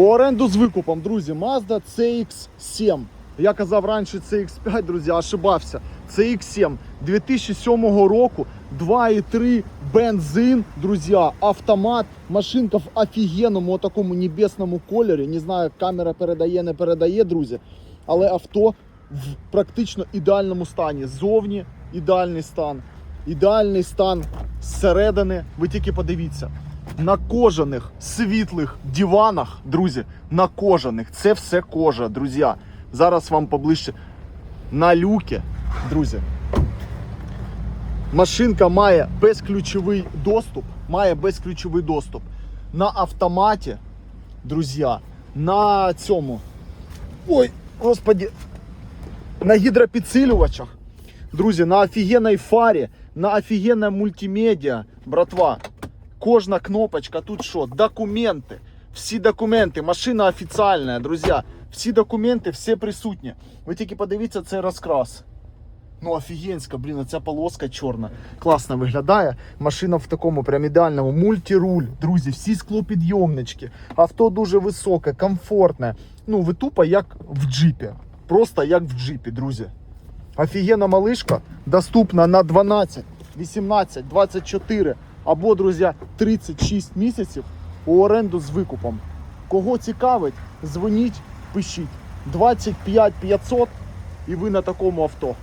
Оренду з викупом, друзі, Mazda CX-7. Я казав раніше CX-5, друзі, ошибався. CX-7 2007 року, 2,3 бензин, друзі, автомат, машинка в офігенному такому небесному кольорі. Не знаю, камера передає, не передає, друзі. Але авто в практично ідеальному стані. Ззовні ідеальний стан. Ідеальний стан зсередини. Ви тільки подивіться. На кожаних світлих диванах, друзі, на кожаних. Це все кожа, друзі. Зараз вам поближче. На люки, друзі. Машинка має безключовий доступ. Має безключовий доступ. На автоматі, друзі, на цьому. Ой, господі, на гідропідсилювачах. Друзі, на офігенній фарі, на офігенне мультимедіа, братва. Кожна кнопочка, тут що? Документи. Всі документи, машина офіційна, друзі. Всі документи, все присутні. Ви тільки подивіться цей розкрас. Ну, офігенська, блін, ця полоска чорна. Класно виглядає. Машина в такому прям ідеальному мультируль. Друзі, всі склопідйомнички. Авто дуже високе, комфортне. Ну, ви тупо як в джипі. Просто як в джипі, друзі. Офігенна малишка доступна на 12, 18, 24 або, друзі, 36 місяців у оренду з викупом. Кого цікавить, дзвоніть, пишіть. 25 500 і ви на такому авто.